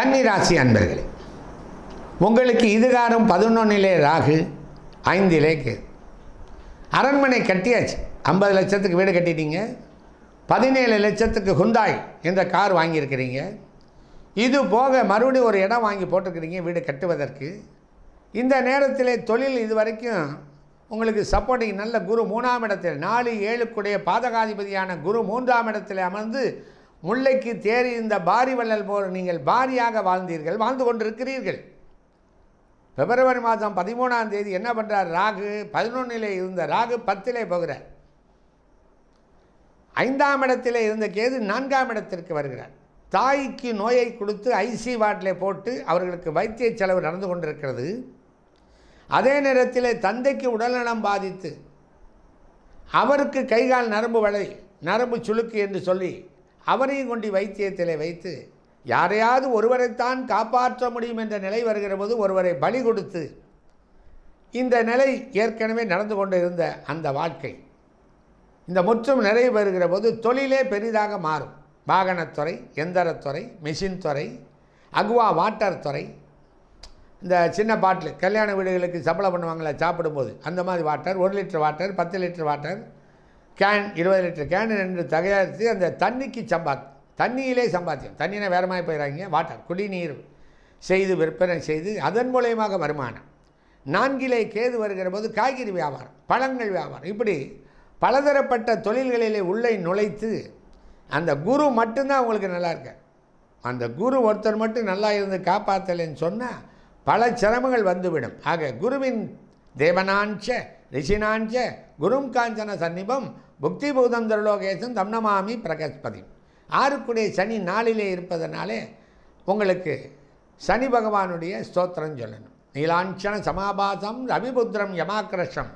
கன்னிராசி அன்பர்களே உங்களுக்கு இதுகாரம் பதினொன்னிலே ராகு ஐந்திலே கேது. அரண்மனை கட்டியாச்சு. ஐம்பது லட்சத்துக்கு வீடு கட்டிட்டீங்க. பதினேழு லட்சத்துக்கு ஹுண்டாய் என்ற கார் வாங்கியிருக்கிறீங்க. இது போக மறுபடியும் ஒரு இடம் வாங்கி போட்டிருக்கிறீங்க வீடு கட்டுவதற்கு. இந்த நேரத்தில் தொழில் இது வரைக்கும் உங்களுக்கு சப்போர்ட்டிங் நல்ல குரு மூணாம் இடத்தில் நாலு ஏழுக்குடைய பாதகாதிபதியான குரு மூன்றாம் இடத்தில் அமர்ந்து முல்லைக்கு தேறி இந்த பாரி வள்ளல் போர் நீங்கள் பாரியாக வாழ்ந்தீர்கள் வாழ்ந்து கொண்டிருக்கிறீர்கள். பிப்ரவரி மாதம் பதிமூணாம் தேதி என்ன பண்ணுறார் ராகு பதினொன்றிலே இருந்த ராகு பத்திலே போகிறார். ஐந்தாம் இடத்தில் இருந்த கேது நான்காம் இடத்திற்கு வருகிறார். தாய்க்கு நோயை கொடுத்து ஐசி வார்டில் போட்டு அவர்களுக்கு வைத்திய செலவு நடந்து கொண்டிருக்கிறது. அதே நேரத்தில் தந்தைக்கு உடல்நலம் பாதித்து அவருக்கு கைகால் நரம்பு வலை நரம்பு சுளுக்கு என்று சொல்லி அவரையும் கொண்டு வைத்தியத்திலே வைத்து யாரையாவது ஒருவரைத்தான் காப்பாற்ற முடியும் என்ற நிலை வருகிற போது ஒருவரை பலி கொடுத்து இந்த நிலை ஏற்கனவே நடந்து கொண்டு இருந்த அந்த வாழ்க்கை இந்த முற்றும் நிறைவு பெறுகிற போது தொழிலே பெரிதாக மாறும். வாகனத்துறை எந்திரத்துறை மிஷின் துறை அகுவா வாட்டர் துறை இந்த சின்ன பாட்டில் கல்யாண வீடுகளுக்கு சப்ளை பண்ணுவாங்களே சாப்பிடும்போது அந்த மாதிரி வாட்டர் ஒரு லிட்டர் வாட்டர் பத்து லிட்டர் வாட்டர் கேன் இருபது லிட்டர் கேன் ரெண்டு தயாரித்து அந்த தண்ணிக்கு சம்பாத் தண்ணியிலே சம்பாத்தியம். தண்ணினா வேறு மாதிரி போயிடறாங்க வாட்டர் குடிநீர் செய்து விற்பனை செய்து அதன் மூலயமாக வருமானம். நான்கிலே கேது வருகிற போது காய்கறி வியாபாரம் பழங்கள் வியாபாரம். இப்படி பலதரப்பட்ட தொழில்களிலே உள்ளே நுழைத்து அந்த குரு மட்டும்தான் உங்களுக்கு நல்லா இருக்க அந்த குரு ஒருத்தர் மட்டும் நல்லா இருந்து காப்பாற்றலைன்னு சொன்னால் பல சிரமங்கள் வந்துவிடும். ஆக குருவின் தேவனாஞ்ச ரிஷினாஞ்ச குரும் காஞ்சன சன்னிபம் புக்தி பூதம் திருலோகேசன் தம்னமாமி பிரகஸ்பதி. ஆறுக்குடைய சனி நாளிலே இருப்பதனாலே உங்களுக்கு சனி பகவானுடைய ஸ்தோத்திரம் சொல்லணும். நீலாஞ்சன சமாபாசம் ரவிபுத்திரம் யமாக்கிரஷம்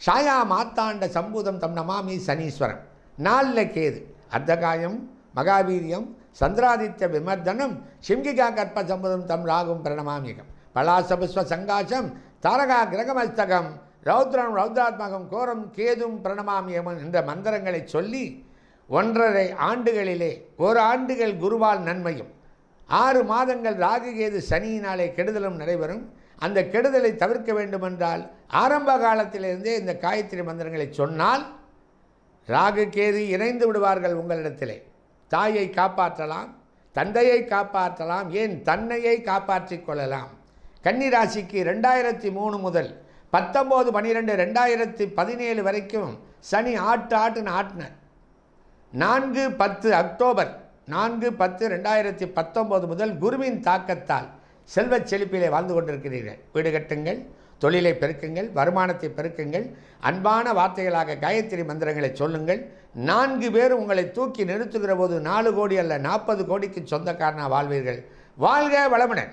சாயா மாத்தாண்ட சம்பூதம் தம் நமாமி சனீஸ்வரம். நாளில் கேது அர்த்தகாயம் மகாவீரியம் சந்திராதித்ய விமர்தனம் சிம்கிகா கற்ப சம்பதம் தம் ராகும் பிரணமாமிகம். பலாசபுஸ்வ சங்காசம் தாரகா கிரகமஸ்தகம் ரௌத்ரம் ரௌத்ராத்மகம் கோரம் கேதும் பிரணமாமியமன் என்ற மந்திரங்களை சொல்லி ஒன்றரை ஆண்டுகளிலே ஒரு ஆண்டுகள் குருவால் நன்மையும். ஆறு மாதங்கள் ராகு கேது சனியினாலே கெடுதலும் நடைபெறும். அந்த கெடுதலை தவிர்க்க வேண்டுமென்றால் ஆரம்ப காலத்திலிருந்தே இந்த காயத்ரி மந்திரங்களை சொன்னால் ராகு கேது இணைந்து விடுவார்கள் உங்களிடத்திலே. தாயை காப்பாற்றலாம் தந்தையை காப்பாற்றலாம் ஏன் தன்னையை காப்பாற்றிக் கொள்ளலாம். கன்னிராசிக்கு ரெண்டாயிரத்தி மூணு முதல் பத்தொம்போது பன்னிரெண்டு ரெண்டாயிரத்தி பதினேழு வரைக்கும் சனி ஆட்டு ஆட்டுன்னு ஆட்டினார். நான்கு பத்து அக்டோபர் நான்கு பத்து ரெண்டாயிரத்தி பத்தொம்போது முதல் குருவின் தாக்கத்தால் செல்வச் செழிப்பிலே வாழ்ந்து கொண்டிருக்கிறீர்கள். வீடு கட்டுங்கள் தொழிலை பெருக்குங்கள் வருமானத்தை பெருக்குங்கள் அன்பான வார்த்தைகளாக காயத்ரி மந்திரங்களை சொல்லுங்கள். நான்கு பேர் உங்களை தூக்கி நிறுத்துகிற போது நாலு கோடி அல்ல நாற்பது கோடிக்கு சொந்தக்காரனாக வாழ்வீர்கள். வாழ்க வளமுடன்.